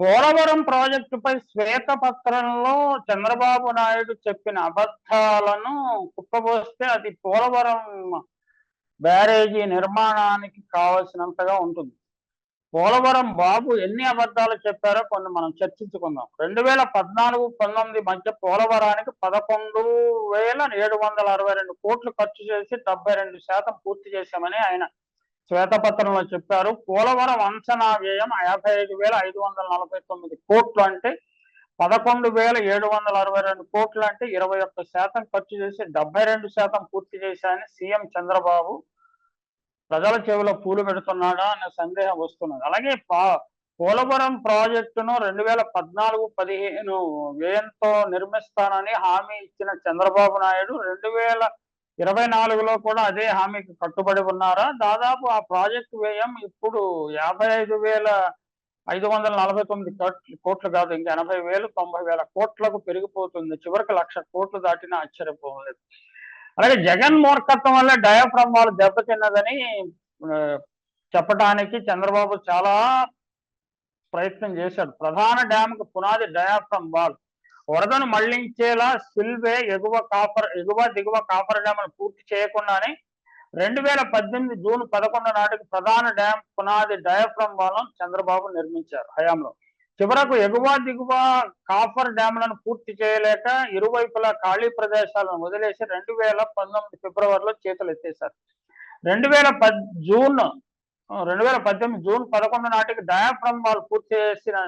పోలవరం ప్రాజెక్టుపై శ్వేతపత్రంలో చంద్రబాబు నాయుడు చెప్పిన అబద్ధాలను కుప్పబోస్తే అది పోలవరం బ్యారేజీ నిర్మాణానికి కావలసినంతగా ఉంటుంది. పోలవరం బాబు ఎన్ని అబద్ధాలు చెప్పారో కొన్ని మనం చర్చించుకుందాం. రెండు వేల పద్నాలుగు పంతొమ్మిది మధ్య పోలవరానికి పదకొండు వేల ఏడు వందల అరవై రెండు కోట్లు ఖర్చు చేసి డెబ్బై రెండు శాతం పూర్తి చేశామని ఆయన శ్వేతపత్రంలో చెప్పారు పోలవరం అంచనా వ్యయం యాభై ఐదు వేల ఐదు వందల నలభై తొమ్మిది కోట్లు అంటే పదకొండు వేల ఏడు వందల అరవై రెండు కోట్లు అంటే ఇరవై ఒక్క శాతం ఖర్చు చేసి డెబ్బై రెండు శాతం పూర్తి చేశాయని సీఎం చంద్రబాబు ప్రజల చెవిలో పూలు పెడుతున్నాడా అనే సందేహం వస్తున్నది. అలాగే పా పోలవరం ప్రాజెక్టును రెండు వేల పద్నాలుగు పదిహేను వ్యయంతో నిర్మిస్తానని హామీ ఇచ్చిన చంద్రబాబు నాయుడు రెండు వేల ఇరవై నాలుగులో కూడా అదే హామీకి కట్టుబడి ఉన్నారా? దాదాపు ఆ ప్రాజెక్టు వ్యయం ఇప్పుడు యాభై ఐదు వేల ఐదు వందల నలభై తొమ్మిది కోట్లు కోట్లు కాదు ఇంకా ఎనభై వేలు తొంభై వేల కోట్లకు పెరిగిపోతుంది. చివరికి లక్ష కోట్లు దాటినా ఆశ్చర్యపోలేదు. అలాగే జగన్ మూర్ఖత్వం వల్ల డయాఫ్రమ్ వాళ్ళు దెబ్బతిన్నదని చెప్పడానికి చంద్రబాబు చాలా ప్రయత్నం చేశాడు. ప్రధాన డ్యామ్కి పునాది డయాఫ్రమ్ వాల్. వరదను మళ్ళించేలా సిల్వే ఎగువ కాపర్ ఎగువ దిగువ కాపర్ డ్యామ్ను పూర్తి చేయకుండానే రెండు వేల పద్దెనిమిది జూన్ పదకొండు నాటికి ప్రధాన డ్యాం పునాది డయాఫ్రమ్ వాలం చంద్రబాబు నిర్మించారు హయాంలో. చివరకు ఎగువ దిగువ కాఫర్ డ్యామ్లను పూర్తి చేయలేక ఇరువైపులా ఖాళీ ప్రదేశాలను వదిలేసి రెండు వేల పంతొమ్మిది ఫిబ్రవరిలో చేతులు ఎత్తేశారు. రెండు వేల పద్ జూన్ రెండు వేల పద్దెనిమిది జూన్ పదకొండు నాటికి డయాఫ్రమ్ వాల్ పూర్తి చేసిన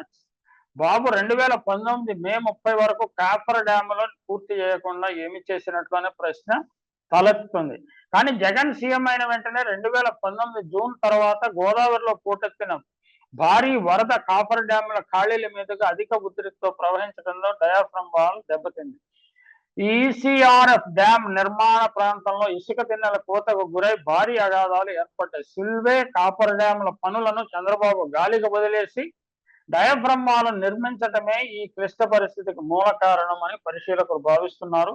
బాబు రెండు వేల పంతొమ్మిది మే ముప్పై వరకు కాఫర్ డ్యాములను పూర్తి చేయకుండా ఏమి చేసినట్లు అనే ప్రశ్న తలెత్తుంది. కానీ జగన్ సీఎం అయిన వెంటనే రెండు వేల పంతొమ్మిది జూన్ తర్వాత గోదావరిలో పూటెత్తిన భారీ వరద కాపర్ డ్యాముల ఖాళీల మీదుగా అధిక ఉధృతితో ప్రవహించడంలో డయాఫ్రమ్ వాల్ దెబ్బతింది. ఈసీఆర్ఎఫ్ డ్యామ్ నిర్మాణ ప్రాంతంలో ఇసుక తిన్నెల కోతకు గురై భారీ అగాధాలు ఏర్పడ్డాయి. సిల్వే కాపర్ డ్యాముల పనులను చంద్రబాబు గాలికి వదిలేసి డయబ్రహ్మాలను నిర్మించటమే ఈ క్లిష్ట పరిస్థితికి మూల కారణం అని పరిశీలకులు భావిస్తున్నారు.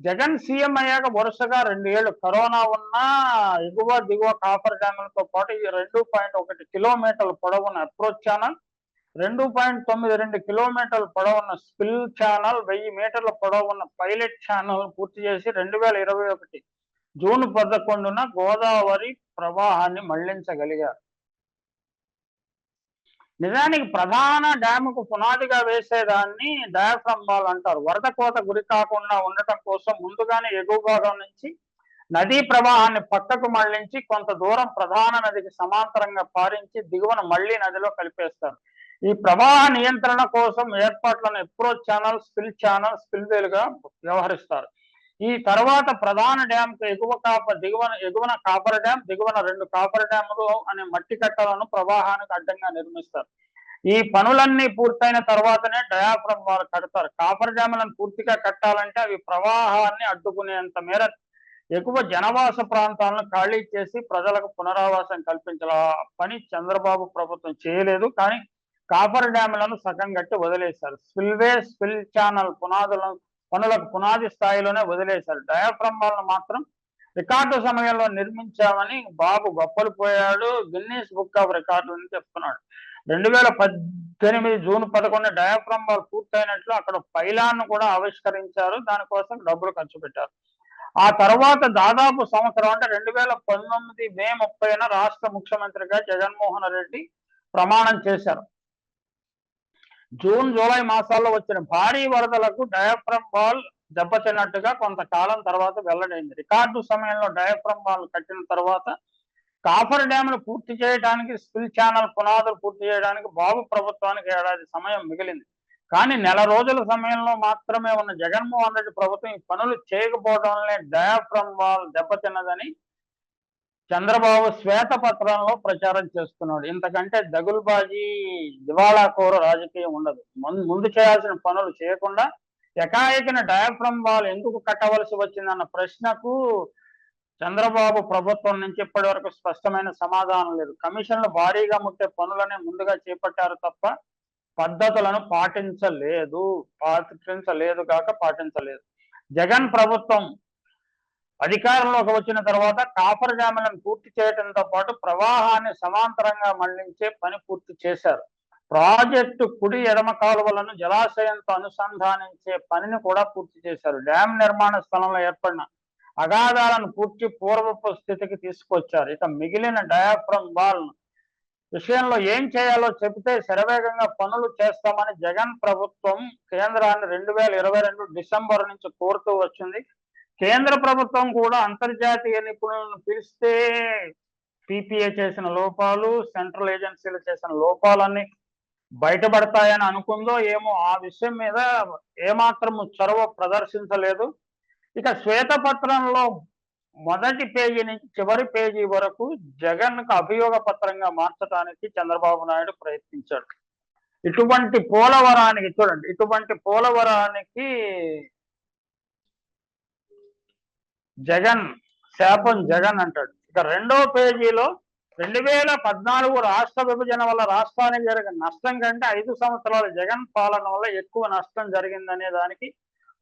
జగన్ సీఎం అయ్యాక వరుసగా రెండు ఏళ్ళు కరోనా ఉన్నా ఎగువ దిగువ కాపర్ డ్యాములతో పాటు ఈ రెండు పాయింట్ ఒకటి కిలోమీటర్ల పొడవున్న అప్రోచ్ ఛానల్ రెండు పాయింట్ తొమ్మిది రెండు కిలోమీటర్ల పొడవున్న స్పిల్ ఛానల్ వెయ్యి మీటర్ల పొడవున్న పైలట్ ఛానల్ పూర్తి చేసి రెండు వేల ఇరవై ఒకటి జూన్ పదకొండున గోదావరి ప్రవాహాన్ని మళ్ళించగలిగారు. నిజానికి ప్రధాన డ్యాముకు పునాదిగా వేసేదాన్ని డయాఫ్రమ్ అంటారు. వరద కోత గురి కాకుండా ఉండటం కోసం ముందుగానే ఎగువ భాగం నుంచి నదీ ప్రవాహాన్ని పక్కకు మళ్ళించి కొంత దూరం ప్రధాన నదికి సమాంతరంగా పారించి దిగువన మళ్ళీ నదిలో కలిపేస్తారు. ఈ ప్రవాహ నియంత్రణ కోసం ఏర్పాట్లను అప్రోచ్ ఛానల్ స్పిల్ ఛానల్ స్పిల్వేలుగా వ్యవహరిస్తారు. ఈ తర్వాత ప్రధాన డ్యామ్కు ఎగువ కాప దిగువన ఎగువన కాపర్ డ్యామ్ దిగువన రెండు కాపర్ డ్యాములు అనే మట్టి కట్టలను ప్రవాహానికి అడ్డంగా నిర్మిస్తారు. ఈ పనులన్నీ పూర్తయిన తర్వాతనే డయాఫ్రమ్ వారు కడతారు. కాపర్ డ్యాములను పూర్తిగా కట్టాలంటే అవి ప్రవాహాన్ని అడ్డుకునేంత మేర ఎక్కువ జనవాస ప్రాంతాలను ఖాళీ చేసి ప్రజలకు పునరావాసం కల్పించాల పని చంద్రబాబు ప్రభుత్వం చేయలేదు. కానీ కాపర్ డ్యాములను సగం గట్టి వదిలేశారు. స్పిల్వే స్పిల్ ఛానల్ పునాదులను పనులకు పునాది స్థాయిలోనే వదిలేశారు. డయాఫ్రమ్ వాళ్ళను మాత్రం రికార్డు సమయంలో నిర్మించామని బాబు గొప్పలు పోయాడు. గిన్నీస్ బుక్ ఆఫ్ రికార్డులని చెప్తున్నాడు. రెండు వేల పద్దెనిమిది జూన్ పదకొండు డయాఫ్రమ్ పూర్తయినట్లు అక్కడ పైలాన్ కూడా ఆవిష్కరించారు. దానికోసం డబ్బులు ఖర్చు పెట్టారు. ఆ తర్వాత దాదాపు సంవత్సరం అంటే రెండు వేల పంతొమ్మిది మే ముప్పైన రాష్ట్ర ముఖ్యమంత్రిగా జగన్మోహన్ రెడ్డి ప్రమాణం చేశారు. జూన్ జూలై మాసాల్లో వచ్చిన భారీ వరదలకు డయాఫ్రమ్ వాల్ దెబ్బతిన్నట్టుగా కొంతకాలం తర్వాత వెల్లడైంది. రికార్డు సమయంలో డయాఫ్రమ్ వాల్ కట్టిన తర్వాత కాఫర్ డ్యామ్ను పూర్తి చేయడానికి స్పిల్ ఛానల్ పునాదులు పూర్తి చేయడానికి బాబు ప్రభుత్వానికి ఏడాది సమయం మిగిలింది. కానీ నెల రోజుల సమయంలో మాత్రమే ఉన్న జగన్మోహన్ రెడ్డి ప్రభుత్వం ఈ పనులు చేయకపోవడం వల్లే డయాఫ్రమ్ వాల్ దెబ్బతిన్నదని చంద్రబాబు శ్వేతపత్రంలో ప్రచారం చేస్తున్నాడు. ఇంతకంటే దగులుబాజీ దివాళా కోర రాజకీయం ఉండదు. ముందు చేయాల్సిన పనులు చేయకుండా ఎకాయకిన డయాఫ్రమ్ బాల్ ఎందుకు కట్టవలసి వచ్చిందన్న ప్రశ్నకు చంద్రబాబు ప్రభుత్వం నుంచి ఇప్పటి వరకు స్పష్టమైన సమాధానం లేదు. కమిషన్లు భారీగా ముట్టే పనులనే ముందుగా చేపట్టారు తప్ప పద్ధతులను పాటించలేదు. పాటించలేదు కాక పాటించలేదు. జగన్ ప్రభుత్వం అధికారంలోకి వచ్చిన తర్వాత కాఫర్ డ్యాములను పూర్తి చేయడంతో పాటు ప్రవాహాన్ని సమాంతరంగా మళ్ళించే పని పూర్తి చేశారు. ప్రాజెక్టు కుడి ఎడమ కాలువలను జలాశయంతో అనుసంధానించే పనిని కూడా పూర్తి చేశారు. డ్యామ్ నిర్మాణ స్థలంలో ఏర్పడిన అగాధాలను పూర్తి పూర్వపు స్థితికి తీసుకొచ్చారు. ఇక మిగిలిన డయాఫ్రమ్ బాల్ విషయంలో ఏం చేయాలో చెబితే శరవేగంగా పనులు చేస్తామని జగన్ ప్రభుత్వం కేంద్రాన్ని రెండు వేల ఇరవై రెండు డిసెంబర్ నుంచి కోరుతూ వచ్చింది. కేంద్ర ప్రభుత్వం కూడా అంతర్జాతీయ నిపుణులను పిలిస్తే పిపిఏ చేసిన లోపాలు సెంట్రల్ ఏజెన్సీలు చేసిన లోపాలన్నీ బయటపడతాయని అనుకుందో ఏమో ఆ విషయం మీద ఏమాత్రము చొరవ ప్రదర్శించలేదు. ఇక శ్వేతపత్రంలో మొదటి పేజీ నుంచి చివరి పేజీ వరకు జగన్కు అభియోగ పత్రంగా మార్చడానికి చంద్రబాబు నాయుడు ప్రయత్నించాడు. ఇటువంటి పోలవరానికి చూడండి ఇటువంటి పోలవరానికి జగన్ శాపం జగన్ అంటాడు. ఇక రెండో పేజీలో రెండు వేల పద్నాలుగు రాష్ట్ర విభజన వల్ల రాష్ట్రానికి జరిగిన నష్టం కంటే ఐదు సంవత్సరాల జగన్ పాలన వల్ల ఎక్కువ నష్టం జరిగిందనే దానికి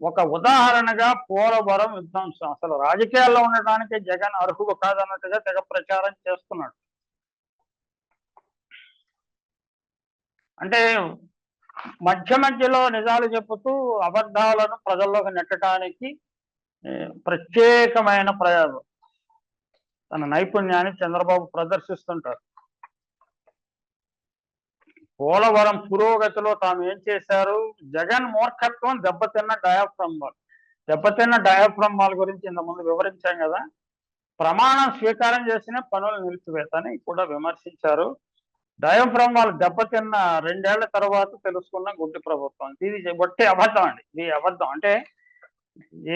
ఒక ఉదాహరణగా పోలవరం విధ్వంసం అసలు రాజకీయాల్లో ఉండటానికి జగన్ అర్హుడు కాదన్నట్టుగా తెగ ప్రచారం చేస్తున్నాడు. అంటే మధ్య మధ్యలో నిజాలు చెబుతూ అబద్ధాలను ప్రజల్లోకి నెట్టడానికి ప్రత్యేకమైన ప్ర తన నైపుణ్యాన్ని చంద్రబాబు ప్రదర్శిస్తుంటారు పోలవరం పురోగతిలో తాము ఏం చేశారు? జగన్ మూర్ఖత్వం దెబ్బతిన్న డయాఫ్రమ్మాల్ దెబ్బతిన్న డయాఫ్రమ్మాల్ గురించి ఇంతకుముందు వివరించాం కదా. ప్రమాణం స్వీకారం చేసిన పనులు నిలిచివేతని కూడా విమర్శించారు. డయాఫ్రమ్ వాల్ దెబ్బతిన్న రెండేళ్ళ తర్వాత తెలుసుకున్న గుడ్డి ప్రభుత్వం. ఇది బట్టి అబద్ధం అండి. ఇది అబద్ధం. అంటే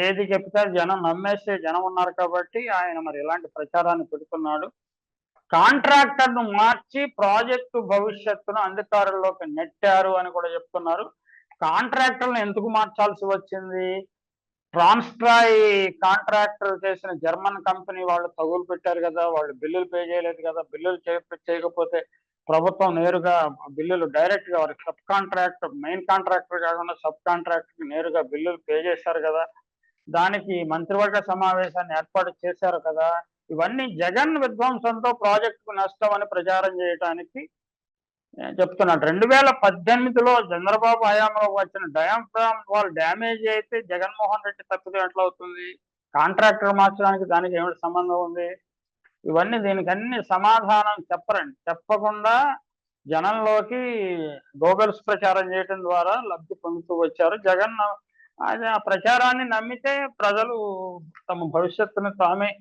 ఏది చెప్తే జనం నమ్మేసే జనం ఉన్నారు కాబట్టి ఆయన మరి ఇలాంటి ప్రచారాన్ని పెడుతున్నాడు. కాంట్రాక్టర్ను మార్చి ప్రాజెక్టు భవిష్యత్తును అధికారుల్లోకి నెట్టారు అని కూడా చెప్తున్నారు. కాంట్రాక్టర్లను ఎందుకు మార్చాల్సి వచ్చింది? ట్రాన్స్ట్రాయ్ కాంట్రాక్టర్ చేసిన జర్మన్ కంపెనీ వాళ్ళు తగులు పెట్టారు కదా వాళ్ళు బిల్లులు పే చేయలేదు కదా బిల్లులు చేయకపోతే ప్రభుత్వం నేరుగా బిల్లులు డైరెక్ట్గా వారికి సబ్ కాంట్రాక్ట్ మెయిన్ కాంట్రాక్టర్ కాకుండా సబ్ కాంట్రాక్టర్ నేరుగా బిల్లులు పే చేశారు కదా. దానికి మంత్రివర్గ సమావేశాన్ని ఏర్పాటు చేశారు కదా. ఇవన్నీ జగన్ విధ్వంసంతో ప్రాజెక్టుకు నష్టం అని ప్రచారం చేయడానికి చెప్తున్నాడు. రెండు వేల పద్దెనిమిదిలో చంద్రబాబు హయాంలో వచ్చిన డయాఫ్రామ్ వాల్ డ్యామేజ్ అయితే జగన్మోహన్ రెడ్డి తప్పితే ఎట్లా అవుతుంది? కాంట్రాక్టర్ మార్చడానికి దానికి ఏమిటి సంబంధం ఉంది? ఇవన్నీ దీనికి అన్ని సమాధానం చెప్పరండి. చెప్పకుండా జనంలోకి గోగల్స్ ప్రచారం చేయటం ద్వారా లబ్ధి పొందుతూ వచ్చారు. జగన్ అది ఆ ప్రచారాన్ని నమ్మితే ప్రజలు తమ భవిష్యత్తును తామే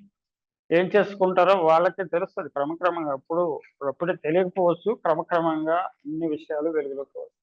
ఏం చేసుకుంటారో వాళ్ళకి తెలుస్తుంది. క్రమక్రమంగా అప్పుడు అప్పుడే తెలియకపోవచ్చు. క్రమక్రమంగా అన్ని విషయాలు వెలుగులోకి వస్తాయి.